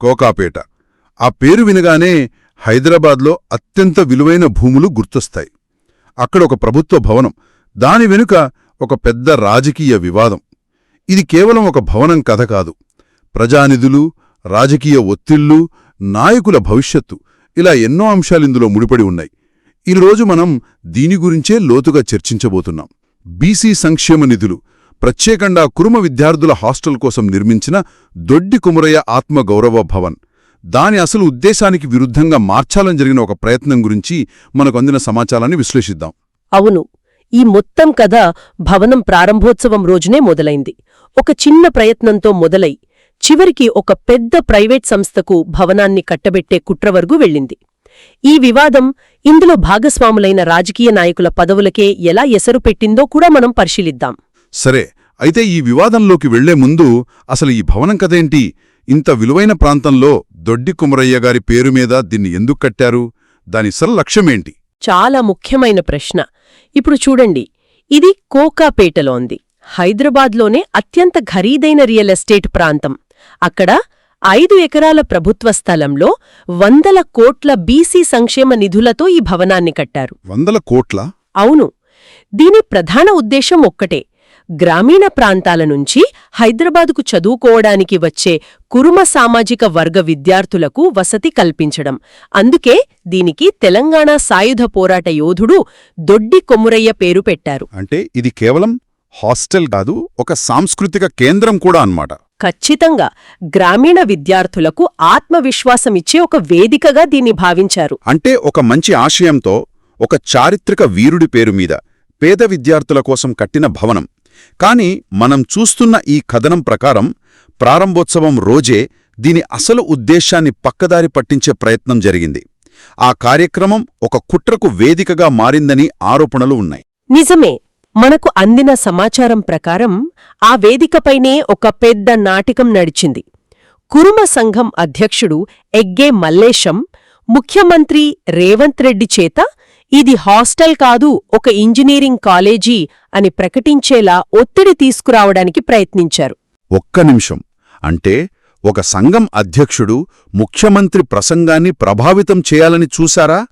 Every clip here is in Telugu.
కోకాపేట. ఆ పేరు వినగానే హైదరాబాద్లో అత్యంత విలువైన భూములు గుర్తొస్తాయి. అక్కడ ఒక ప్రభుత్వ భవనం దాని వెనుక ఒక పెద్ద రాజకీయ వివాదం. ఇది కేవలం ఒక భవనం కథ కాదు. ప్రజానిధులు రాజకీయ ఒత్తిళ్ళు నాయకుల భవిష్యత్తు ఇలా ఎన్నో అంశాలిందులో ముడిపడి ఉన్నాయి. ఈరోజు మనం దీని గురించే లోతుగా చర్చించబోతున్నాం. బీసీ సంక్షేమ నిధులు ప్రత్యేకంగా కురుమ విద్యార్థుల హాస్టల్ కోసం నిర్మించిన దొడ్డి కుమరయ్య ఆత్మగౌరవ భవన్. దాని అసలు ఉద్దేశానికి విరుద్ధంగా మార్చాలని జరిగిన ఒక ప్రయత్నం గురించి మనకు అందిన సమాచారాన్ని విశ్లేషిద్దాం. అవును ఈ మొత్తం కథ భవనం ప్రారంభోత్సవం రోజునే మొదలైంది. ఒక చిన్న ప్రయత్నంతో మొదలై చివరికి ఒక పెద్ద ప్రైవేట్ సంస్థకు భవనాన్ని కట్టబెట్టే కుట్ర వరకు వెళ్ళింది. ఈ వివాదం ఇందులో భాగస్వాములైన రాజకీయ నాయకుల పదవులకే ఎలా ఎసరు పెట్టిందో కూడా మనం పరిశీలిద్దాం. సరే అయితే ఈ వివాదంలోకి వెళ్ళే ముందు అసలు ఈ భవనం కథేంటి? ఇంత విలువైన ప్రాంతంలో దొడ్డి కుమరయ్య గారి పేరు మీద దీన్ని ఎందుకు కట్టారు? దాని అసలు లక్ష్యమేంటి? చాలా ముఖ్యమైన ప్రశ్న. ఇప్పుడు చూడండి ఇది కోకాపేటలో ఉంది హైదరాబాద్లోనే అత్యంత ఖరీదైన రియల్ ఎస్టేట్ ప్రాంతం. అక్కడ ఐదు ఎకరాల ప్రభుత్వ స్థలంలో వందల కోట్ల బీసీ సంక్షేమ నిధులతో ఈ భవనాన్ని కట్టారు. వందల కోట్ల? అవును. దీని ప్రధాన ఉద్దేశం ఒక్కటే గ్రామీణ ప్రాంతాల నుంచి హైదరాబాదుకు చదువుకోవడానికి వచ్చే కురుమ సామాజిక వర్గ విద్యార్థులకు వసతి కల్పించడం. అందుకే దీనికి తెలంగాణ సాయుధ పోరాట యోధుడు దొడ్డి కొమురయ్య పేరు పెట్టారు. అంటే ఇది కేవలం హాస్టల్ కాదు ఒక సాంస్కృతిక కేంద్రం కూడా అన్నమాట. ఖచ్చితంగా గ్రామీణ విద్యార్థులకు ఆత్మవిశ్వాసమిచ్చే ఒక వేదికగా దీన్ని భావించారు. అంటే ఒక మంచి ఆశయంతో ఒక చారిత్రక వీరుడి పేరు మీద పేద విద్యార్థుల కోసం కట్టిన భవనం. కాని మనం చూస్తున్న ఈ కథనం ప్రకారం ప్రారంభోత్సవం రోజే దీని అసలు ఉద్దేశాన్ని పక్కదారి పట్టించే ప్రయత్నం జరిగింది. ఆ కార్యక్రమం ఒక కుట్రకు వేదికగా మారిందని ఆరోపణలు ఉన్నాయి. నిజమే మనకు అందిన సమాచారం ప్రకారం ఆ వేదికపైనే ఒక పెద్ద నాటకం నడిచింది. కురుమ సంఘం అధ్యక్షుడు ఎగ్గే మల్లేశం ముఖ్యమంత్రి రేవంత్ రెడ్డి చేత ఇది హాస్టల్ కాదు ఒక ఇంజనీరింగ్ కాలేజీ అని ప్రకటించేలా ఒత్తిడి తీసుకురావడానికి ప్రయత్నించారు. ఒక్క నిమిషం. అంటే ఒక సంఘం అధ్యక్షుడు ముఖ్యమంత్రి ప్రసంగాన్ని ప్రభావితం చేయాలని చూశారా?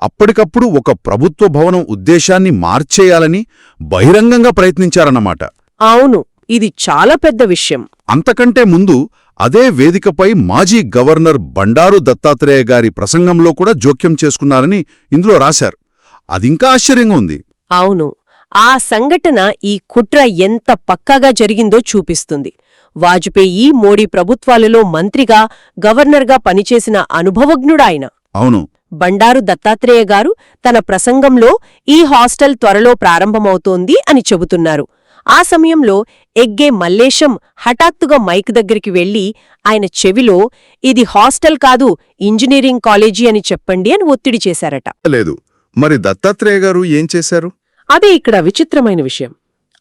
అప్పటికప్పుడు ఒక ప్రభుత్వ భవనం ఉద్దేశాన్ని మార్చేయాలని బహిరంగంగా ప్రయత్నించారన్నమాట. అవును ఇది చాలా పెద్ద విషయం. అంతకంటే ముందు అదే వేదికపై మాజీ గవర్నర్ బండారు దత్తాత్రేయ గారి ప్రసంగంలో కూడా జోక్యం చేసుకున్నారని ఇందులో రాశారు. అదింకా ఆశ్చర్యంగా ఉంది. అవును. ఆ సంఘటన ఈ కుట్ర ఎంత పక్కాగా జరిగిందో చూపిస్తుంది. వాజ్పేయి మోడీ ప్రభుత్వాలలో మంత్రిగా గవర్నర్గా పనిచేసిన అనుభవజ్ఞుడాయన. అవును. బండారు దత్తాత్రేయ గారు తన ప్రసంగంలో ఈ హాస్టల్ త్వరలో ప్రారంభమవుతోంది అని చెబుతున్నారు. ఆ సమయంలో ఎగ్గే మల్లేశం హఠాత్తుగా మైక్ దగ్గరికి వెళ్ళి ఆయన చెవిలో ఇది హాస్టల్ కాదు ఇంజనీరింగ్ కాలేజీ అని చెప్పండి అని ఒత్తిడి చేశారట. లేదు. మరి దత్తాత్రేయ గారు ఏం చేశారు? అదే ఇక్కడ విచిత్రమైన విషయం.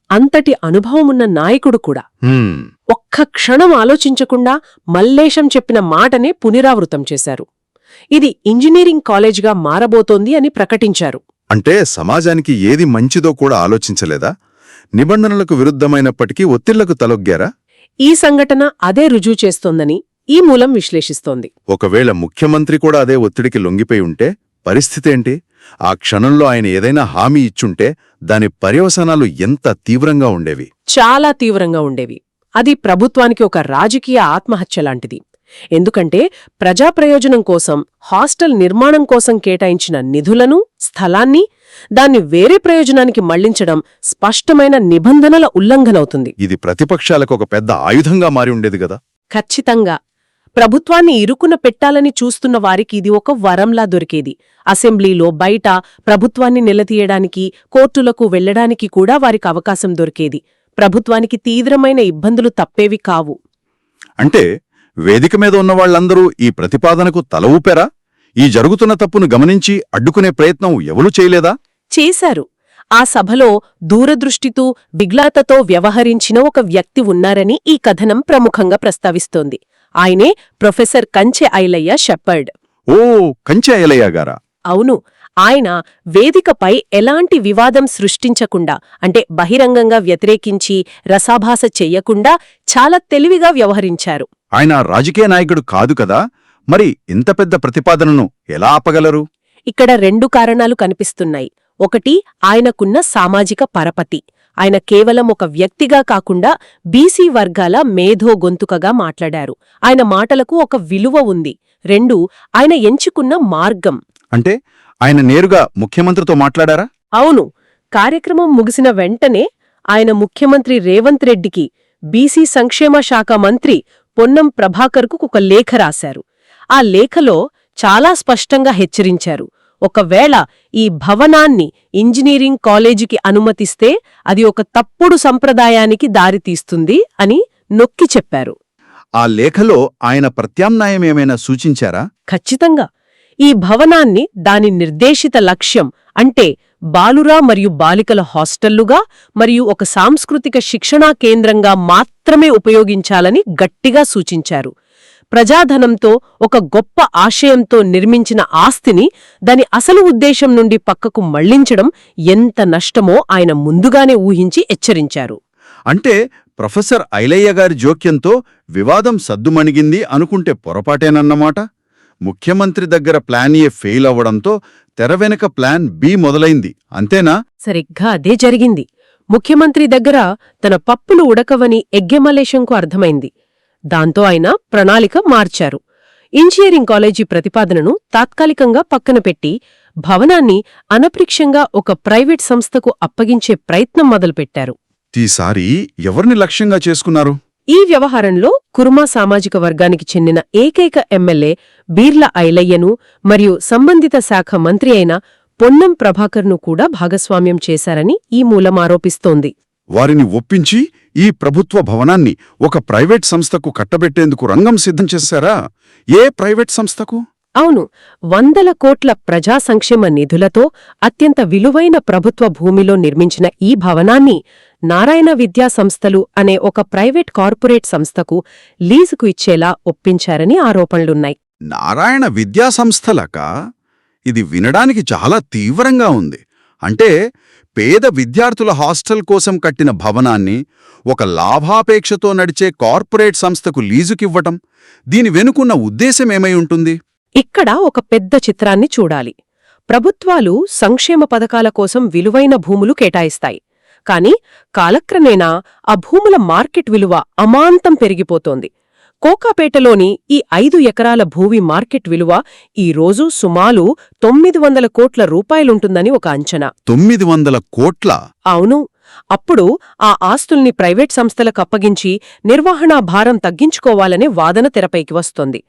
అంతటి అనుభవమున్న నాయకుడు కూడా ఒక్క క్షణం ఆలోచించకుండా మల్లేశం చెప్పిన మాటనే పునరావృతం చేశారు. ఇది ఇంజనీరింగ్ కాలేజ్గా మారబోతోంది అని ప్రకటించారు. అంటే సమాజానికి ఏది మంచిదో కూడా ఆలోచించలేదా? నిబంధనలకు విరుద్ధమైనప్పటికీ ఒత్తిళ్ళకు తలొగ్గారా? ఈ సంఘటన అదే రుజువు చేస్తోందని ఈ మూలం విశ్లేషిస్తోంది. ఒకవేళ ముఖ్యమంత్రి కూడా అదే ఒత్తిడికి లొంగిపోయి ఉంటే పరిస్థితేంటి ఆ క్షణంలో ఆయన ఏదైనా హామీ ఇచ్చుంటే దాని పర్యవసానాలు ఎంత తీవ్రంగా ఉండేవి. చాలా తీవ్రంగా ఉండేవి. అది ప్రభుత్వానికి ఒక రాజకీయ ఆత్మహత్య లాంటిది. ఎందుకంటే ప్రజాప్రయోజనం కోసం హాస్టల్ నిర్మాణం కోసం కేటాయించిన నిధులను స్థలాన్ని దాన్ని వేరే ప్రయోజనానికి మళ్ళించడం స్పష్టమైన నిబంధనల ఉల్లంఘనవుతుంది. ఇది ప్రతిపక్షాలకు ఒక పెద్ద ఆయుధంగా మారి ఉండేది గదా ఖచ్చితంగా. ప్రభుత్వాన్ని ఇరుకున పెట్టాలని చూస్తున్న వారికి ఇది ఒక వరంలా దొరికేది. అసెంబ్లీలో బయట ప్రభుత్వాన్ని నిలదీయడానికి కోర్టులకు వెళ్ళడానికి కూడా వారికి అవకాశం దొరికేది. ప్రభుత్వానికి తీవ్రమైన ఇబ్బందులు తప్పేవి కావు. అంటే వేదిక మీద ఉన్న వాళ్ళందరూ ఈ ప్రతిపాదనకు తల ఊపారా? ఈ జరుగుతున్న తప్పును గమనించి అడ్డుకునే ప్రయత్నం ఎవరూ చేయలేదా? చేశారు. ఆ సభలో దూరదృష్టితో విగ్లాతతో వ్యవహరించిన ఒక వ్యక్తి ఉన్నారని ఈ కథనం ప్రముఖంగా ప్రస్తావిస్తోంది. ఆయనే ప్రొఫెసర్ కంచె ఐలయ్య షెపర్డ్. ఓ కంచె ఐలయ్య గారా? అవును ఆయన వేదికపై ఎలాంటి వివాదం సృష్టించకుండా అంటే బహిరంగంగా వ్యతిరేకించి రసాభాస చెయ్యకుండా చాలా తెలివిగా వ్యవహరించారు. ఆయన రాజకీయ నాయకుడు కాదు కదా? మరి ఇంత పెద్ద ప్రతిపాదనను ఎలా ఆపగలరు? ఇక్కడ రెండు కారణాలు కనిపిస్తున్నాయి. ఒకటి ఆయనకున్న సామాజిక పరపతి. ఆయన కేవలం ఒక వ్యక్తిగా కాకుండా బీసీ వర్గాల మేధో గొంతుకగా మాట్లాడారు. ఆయన మాటలకు ఒక విలువ ఉంది. రెండు ఆయన ఎంచుకున్న మార్గం. అంటే ఆయన నేరుగా ముఖ్యమంత్రితో మాట్లాడారా? అవును. కార్యక్రమం ముగిసిన వెంటనే ఆయన ముఖ్యమంత్రి రేవంత్ రెడ్డికి బీసీ సంక్షేమ శాఖ మంత్రి పొన్నం ప్రభాకర్కు ఒక లేఖ రాశారు. ఆ లేఖలో చాలా స్పష్టంగా హెచ్చరించారు. ఒకవేళ ఈ భవనాన్ని ఇంజనీరింగ్ కాలేజీకి అనుమతిస్తే అది ఒక తప్పుడు సంప్రదాయానికి దారితీస్తుంది అని నొక్కి చెప్పారు. ఆ లేఖలో ఆయన ప్రత్యామ్నాయం ఏమైనా సూచించారా? ఖచ్చితంగా. ఈ భవనాన్ని దాని నిర్దేశిత లక్ష్యం అంటే బాలురా మరియు బాలికల హాస్టళ్ళుగా మరియు ఒక సాంస్కృతిక శిక్షణా కేంద్రంగా మాత్రమే ఉపయోగించాలని గట్టిగా సూచించారు. ప్రజాధనంతో ఒక గొప్ప ఆశయంతో నిర్మించిన ఆస్తిని దాని అసలు ఉద్దేశం నుండి పక్కకు మళ్ళించడం ఎంత నష్టమో ఆయన ముందుగానే ఊహించి హెచ్చరించారు. అంటే ప్రొఫెసర్ ఐలయ్య గారి జోక్యంతో వివాదం సద్దుమణిగింది అనుకుంటే పొరపాటేనన్నమాట. ముఖ్యమంత్రి దగ్గర ప్లాన్ ఏ ఫెయిల్ అవ్వడంతో తెర వెనుక ప్లాన్ బి మొదలైంది. అంతేనా? సరిగ్గా అదే జరిగింది. ముఖ్యమంత్రి దగ్గర తన పప్పులు ఉడకవని ఎగ్గెమలేశంకు అర్థమైంది. దాంతో ఆయన ప్రణాళిక మార్చారు. ఇంజనీరింగ్ కాలేజీ ప్రతిపాదనను తాత్కాలికంగా పక్కన పెట్టి భవనాన్ని అనపృక్షంగా ఒక ప్రైవేట్ సంస్థకు అప్పగించే ప్రయత్నం మొదలుపెట్టారు. ఈసారి ఎవరిని లక్ష్యంగా చేసుకున్నారు? ఈ వ్యవహారంలో కుర్మా సామాజిక వర్గానికి చెందిన ఏకైక ఎమ్మెల్యే బీర్ల ఐలయ్యను మరియు సంబంధిత శాఖ మంత్రి అయిన పొన్నం ప్రభాకర్ను కూడా భాగస్వామ్యం చేశారని ఈ మూలం ఆరోపిస్తోంది. వారిని ఒప్పించి ఈ ప్రభుత్వ భవనాన్ని ఒక ప్రైవేట్ సంస్థకు కట్టబెట్టేందుకు రంగం సిద్ధం చేశారా? ఏ ప్రైవేట్ సంస్థకు? అవును వందల కోట్ల ప్రజా సంక్షేమ నిధులతో అత్యంత విలువైన ప్రభుత్వ భూమిలో నిర్మించిన ఈ భవనాన్ని నారాయణ విద్యా సంస్థలు అనే ఒక ప్రైవేట్ కార్పొరేట్ సంస్థకు లీజుకు ఇచ్చేలా ఒప్పించారని ఆరోపణలున్నాయి. నారాయణ విద్యా సంస్థలక? ఇది వినడానికి చాలా తీవ్రంగా ఉంది. అంటే పేద విద్యార్థుల హాస్టల్ కోసం కట్టిన భవనాన్ని ఒక లాభాపేక్షతో నడిచే కార్పొరేట్ సంస్థకు లీజుకివ్వటం దీని వెనుకున్న ఉద్దేశమేమై ఉంటుంది? ఇక్కడ ఒక పెద్ద చిత్రాన్ని చూడాలి. ప్రభుత్వాలు సంక్షేమ పథకాల కోసం విలువైన భూములు కేటాయిస్తాయి. కాని కాలక్రమేణా ఆ భూముల మార్కెట్ విలువ అమాంతం పెరిగిపోతోంది. కోకాపేటలోని ఈ ఐదు ఎకరాల భూమి మార్కెట్ విలువ ఈ రోజు సుమారు తొమ్మిది వందల కోట్ల రూపాయలుంటుందని ఒక అంచనా. తొమ్మిది వందల కోట్ల? అవును. అప్పుడు ఆ ఆస్తుల్ని ప్రైవేట్ సంస్థలకు అప్పగించి నిర్వహణా భారం తగ్గించుకోవాలనే వాదన తెరపైకి వస్తోంది.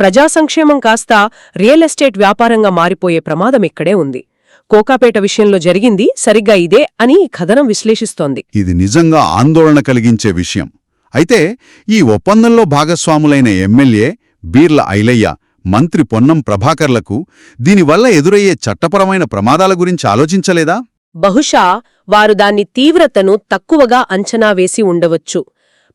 ప్రజా సంక్షేమం కాస్త రియల్ ఎస్టేట్ వ్యాపారంగా మారిపోయే ప్రమాదం ఇక్కడే ఉంది. కోకాపేట విషయంలో జరిగింది సరిగ్గా ఇదే అని ఈ కథనం విశ్లేషిస్తోంది. ఇది నిజంగా ఆందోళన కలిగించే విషయం. అయితే ఈ ఒప్పందంలో భాగస్వాములైన ఎమ్మెల్యే బీర్ల ఐలయ్య మంత్రి పొన్నం ప్రభాకర్లకు దీనివల్ల ఎదురయ్యే చట్టపరమైన ప్రమాదాల గురించి ఆలోచించలేదా? బహుశా వారు దాన్ని తీవ్రతను తక్కువగా అంచనా వేసి ఉండవచ్చు.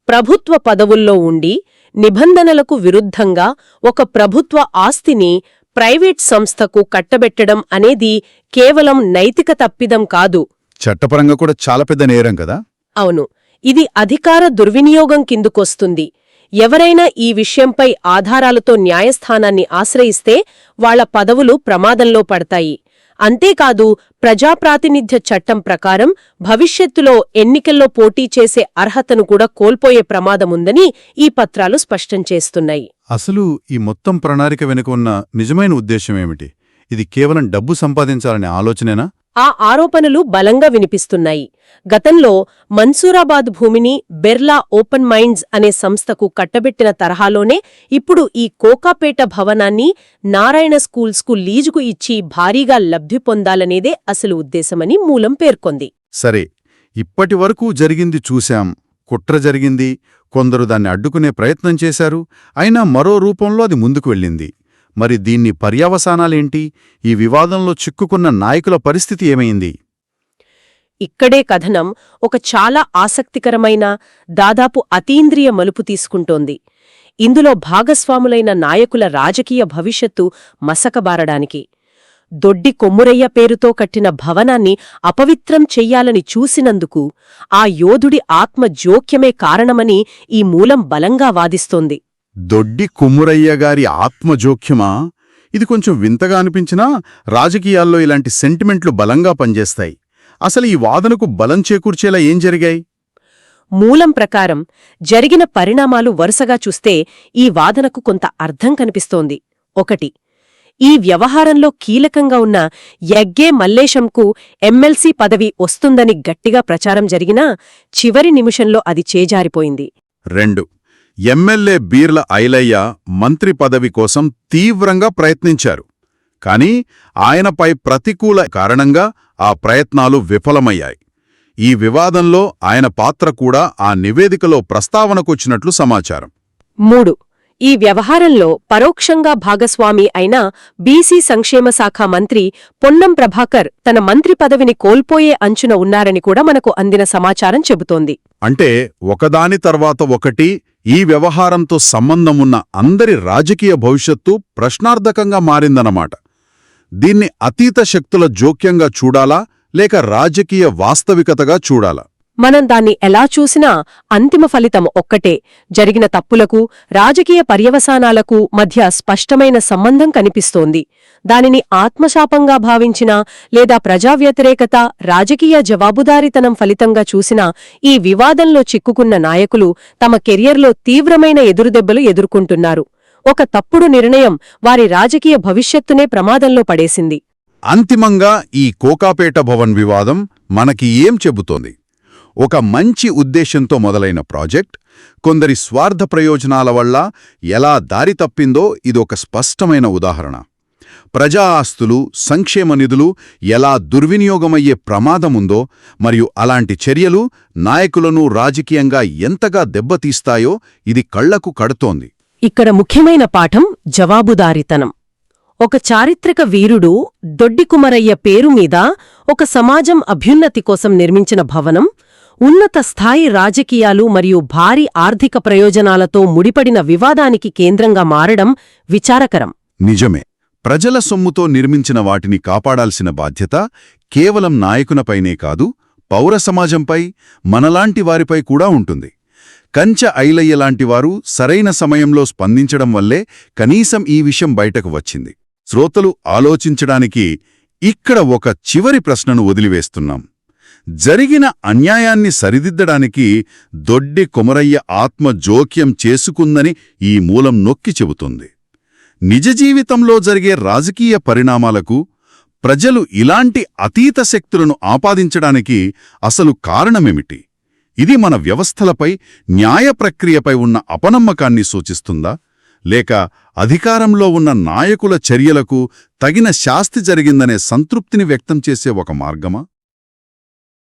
ప్రభుత్వ పదవుల్లో ఉండి నిబంధనలకు విరుద్ధంగా ఒక ప్రభుత్వ ఆస్తిని ప్రైవేట్ సంస్థకు కట్టబెట్టడం అనేది కేవలం నైతిక తప్పిదం కాదు. చట్టపరంగా కూడా చాలా పెద్ద నేరం కదా? అవును. ఇది అధికార దుర్వినియోగం కిందుకొస్తుంది. ఎవరైనా ఈ విషయంపై ఆధారాలతో న్యాయస్థానాన్ని ఆశ్రయిస్తే వాళ్ళ పదవులు ప్రమాదంలో పడతాయి. అంతేకాదు ప్రజాప్రాతినిధ్య చట్టం ప్రకారం భవిష్యత్తులో ఎన్నికల్లో పోటీ చేసే అర్హతను కూడా కోల్పోయే ప్రమాదముందని ఈ పత్రాలు స్పష్టం చేస్తున్నాయి. అసలు ఈ మొత్తం ప్రణాళిక వెనుక ఉన్న నిజమైన ఉద్దేశమేమిటి ఇది కేవలం డబ్బు సంపాదించాలనే ఆలోచనేనా? ఆ ఆరోపణలు బలంగా వినిపిస్తున్నాయి. గతంలో మన్సూరాబాద్ భూమిని బెర్లా ఓపెన్ మైండ్స్ అనే సంస్థకు కట్టబెట్టిన తరహాలోనే ఇప్పుడు ఈ కోకాపేట భవనాన్ని నారాయణ స్కూల్స్కు లీజుకు ఇచ్చి భారీగా లబ్ధి పొందాలనేదే అసలు ఉద్దేశమని మూలం పేర్కొంది. సరే ఇప్పటి వరకు జరిగింది చూశాం. కుట్ర జరిగింది. కొందరు దాన్ని అడ్డుకునే ప్రయత్నం చేశారు. అయినా మరో రూపంలో అది ముందుకు వెళ్ళింది. మరి దీన్ని పర్యవసానాలేంటి? ఈ వివాదంలో చిక్కుకున్న నాయకుల పరిస్థితి ఏమైంది? ఇక్కడే కథనం ఒక చాలా ఆసక్తికరమైన దాదాపు అతీంద్రియ మలుపు తీసుకుంటోంది. ఇందులో భాగస్వాములైన నాయకుల రాజకీయ భవిష్యత్తు మసకబారడానికి. దొడ్డి కొమ్మురయ్య పేరుతో కట్టిన భవనాన్ని అపవిత్రం చెయ్యాలని చూసినందుకు ఆ యోధుడి ఆత్మ జోక్యమే కారణమని ఈ మూలం బలంగా వాదిస్తోంది. దొడ్డి కుమ్మురయ్య గారి ఆత్మజోక్యమా ఇది కొంచెం వింతగా అనిపించినా రాజకీయాల్లో ఇలాంటి సెంటిమెంట్లు బలంగా పనిచేస్తాయి. అసలు ఈ వాదనకు బలం చేకూర్చేలా ఏం జరిగాయి? మూలం ప్రకారం జరిగిన పరిణామాలు వరుసగా చూస్తే ఈ వాదనకు కొంత అర్థం కనిపిస్తోంది. ఒకటి ఈ వ్యవహారంలో కీలకంగా ఉన్న యగ్గే మల్లేశంకు ఎమ్మెల్సీ పదవి వస్తుందని గట్టిగా ప్రచారం జరిగినా చివరి నిమిషంలో అది చేజారిపోయింది. రెండు ఎమ్మెల్యే బీర్ల ఐలయ్య మంత్రి పదవి కోసం తీవ్రంగా ప్రయత్నించారు. కాని ఆయనపై ప్రతికూల కారణంగా ఆ ప్రయత్నాలు విఫలమయ్యాయి. ఈ వివాదంలో ఆయన పాత్ర కూడా ఆ నివేదికలో ప్రస్తావనకొచ్చినట్లు సమాచారం. మూడు. ఈ వ్యవహారంలో పరోక్షంగా భాగస్వామి అయిన బీసీ సంక్షేమ శాఖ మంత్రి పొన్నం ప్రభాకర్ తన మంత్రి పదవిని కోల్పోయే అంచున ఉన్నారని కూడా మనకు అందిన సమాచారం చెబుతోంది. అంటే ఒకదాని తర్వాత ఒకటి ఈ వ్యవహారంతో సంబంధమున్న అందరి రాజకీయ భవిష్యత్తు ప్రశ్నార్థకంగా మారిందన్నమాట. దీన్ని అతీత శక్తుల జోక్యంగా చూడాలా లేక రాజకీయ వాస్తవికతగా చూడాలా? మనం దాన్ని ఎలా చూసినా అంతిమ ఫలితం ఒక్కటే. జరిగిన తప్పులకు రాజకీయ పర్యవసానాలకు మధ్య స్పష్టమైన సంబంధం కనిపిస్తోంది. దానిని ఆత్మశాపంగా భావించినా లేదా ప్రజావ్యతిరేకత రాజకీయ జవాబుదారితనం ఫలితంగా చూసినా ఈ వివాదంలో చిక్కుకున్న నాయకులు తమ కెరియర్లో తీవ్రమైన ఎదురుదెబ్బలు ఎదుర్కొంటున్నారు. ఒక తప్పుడు నిర్ణయం వారి రాజకీయ భవిష్యత్తునే ప్రమాదంలో పడేసింది. అంతిమంగా ఈ కోకాపేట భవన్ వివాదం మనకి ఏం చెబుతోంది? ఒక మంచి ఉద్దేశంతో మొదలైన ప్రాజెక్ట్. కొందరి స్వార్థ ప్రయోజనాల వల్ల ఎలా దారి తప్పిందో ఇదొక స్పష్టమైన ఉదాహరణ. ప్రజా ఆస్తులు సంక్షేమ నిధులు ఎలా దుర్వినియోగమయ్యే ప్రమాదముందో మరియు అలాంటి చర్యలు నాయకులను రాజకీయంగా ఎంతగా దెబ్బతీస్తాయో ఇది కళ్ళకు కడుతోంది. ఇక్కడ ముఖ్యమైన పాఠం జవాబుదారితనం. ఒక చారిత్రక వీరుడు దొడ్డికుమరయ్య పేరు మీద ఒక సమాజం అభ్యున్నతి కోసం నిర్మించిన భవనం ఉన్నత స్థాయి రాజకీయాలు మరియు భారీ ఆర్థిక ప్రయోజనాలతో ముడిపడిన వివాదానికి కేంద్రంగా మారడం విచారకరం. నిజమే. ప్రజల సొమ్ముతో నిర్మించిన వాటిని కాపాడాల్సిన బాధ్యత కేవలం నాయకునపైనే కాదు పౌర సమాజంపై మనలాంటి వారిపై కూడా ఉంటుంది. కంచ ఐలయ్య లాంటివారు సరైన సమయంలో స్పందించడం వల్లే కనీసం ఈ విషయం బయటకు వచ్చింది. శ్రోతలు ఆలోచించడానికి ఇక్కడ ఒక చివరి ప్రశ్నను వదిలివేస్తున్నాం. జరిగిన అన్యాయాన్ని సరిదిద్దడానికి దొడ్డి కొమరయ్య ఆత్మ జోక్యం చేసుకుందని ఈ మూలం నొక్కి చెబుతుంది. నిజ జీవితంలో జరిగే రాజకీయ పరిణామాలకు ప్రజలు ఇలాంటి అతీత శక్తులను ఆపాదించడానికి అసలు కారణమేమిటి? ఇది మన వ్యవస్థలపై న్యాయ ప్రక్రియపై ఉన్న అపనమ్మకాన్ని సూచిస్తుందా? లేక అధికారంలో ఉన్న నాయకుల చర్యలకు తగిన శాస్తి జరిగిందనే సంతృప్తిని వ్యక్తం చేసే ఒక మార్గమా?